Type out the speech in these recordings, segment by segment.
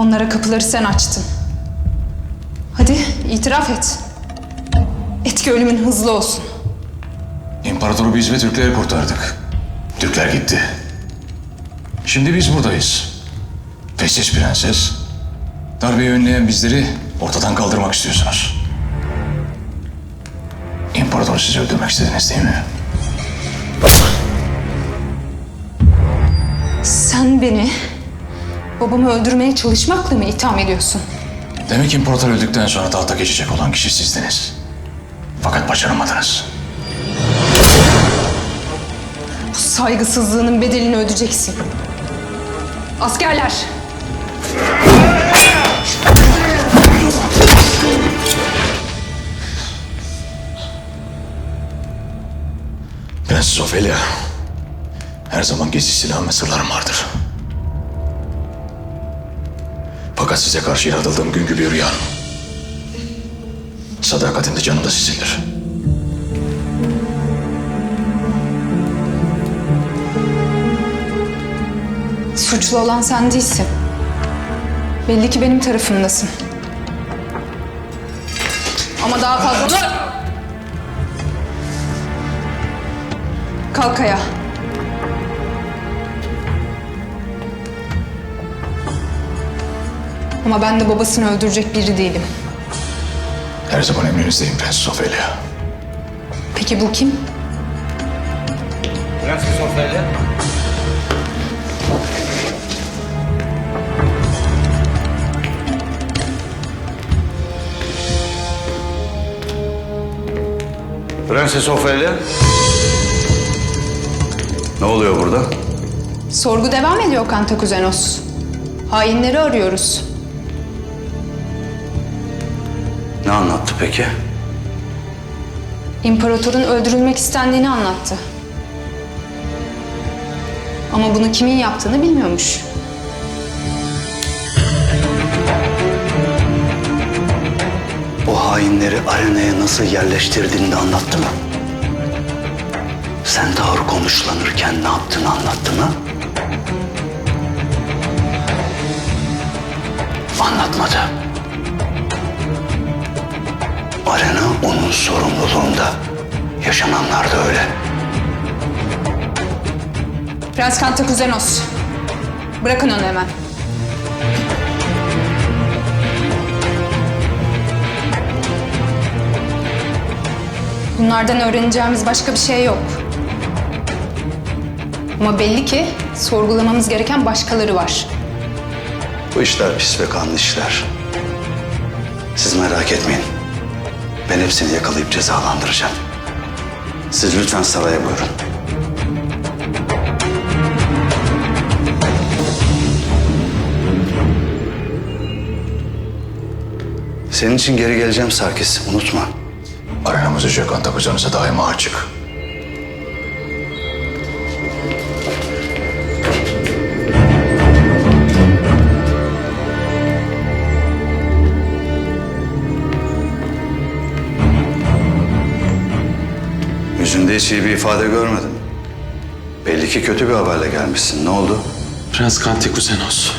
Onlara kapıları sen açtın. Hadi itiraf et. Et ki ölümün hızlı olsun. İmparatoru biz ve Türkleri kurtardık. Türkler gitti. Şimdi biz buradayız. Ve siz prenses, darbeyi önleyen bizleri ortadan kaldırmak istiyorsunuz. İmparatoru siz öldürmek istediniz değil mi? Sen beni babamı öldürmeye çalışmakla mı itham ediyorsun? Demek imparator öldükten sonra tahta geçecek olan kişi sizdiniz. Fakat başaramadınız. Bu saygısızlığının bedelini ödeyeceksin. Askerler! Prenses Ophelia, her zaman gizli silahım ve sırlarım vardır. Fakat size karşı yaratıldığım günkü bir rüya. Sadakatim de canım da sizindir. Suçlu olan sen değilsin. Belli ki benim tarafımdasın. Ama daha fazla... Kalk ayağa. Ama ben de babasını öldürecek biri değilim. Her zaman emrinizdeyim Prenses Ophelia. Peki bu kim? Prenses Ophelia. Prenses Ophelia. Ne oluyor burada? Sorgu devam ediyor Kantakuzenos. Hainleri arıyoruz. Ne anlattı peki? İmparatorun öldürülmek istendiğini anlattı. Ama bunu kimin yaptığını bilmiyormuş. O hainleri arenaya nasıl yerleştirdiğini de anlattı mı? Sen ağır konuşlanırken ne yaptığını anlattı mı? Anlatmadı. Onun sorumluluğunda. Yaşananlar da öyle. Prens Kantakuzenos. Bırakın onu hemen. Bunlardan öğreneceğimiz başka bir şey yok. Ama belli ki sorgulamamız gereken başkaları var. Bu işler pis ve kanlı işler. Siz merak etmeyin. Ben hepsini yakalayıp cezalandıracağım. Siz lütfen saraya buyurun. Senin için geri geleceğim Sarkis. Unutma. Arenamız Yüce Kantakuzanıza daima açık. İyi bir ifade görmedim. Belli ki kötü bir haberle gelmişsin. Ne oldu? Prens Kantikuzenos.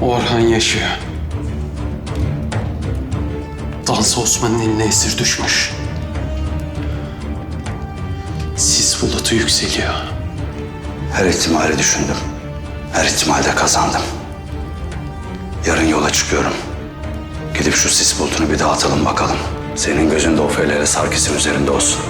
Orhan yaşıyor. Dansa Osman'ın eline esir düşmüş. Sis bulutu yükseliyor. Her ihtimali düşündüm. Her ihtimalde kazandım. Yarın yola çıkıyorum. Gidip şu sis bulutunu bir dağıtalım bakalım. Senin gözün de Ofelia ile Sarkis'in üzerinde olsun.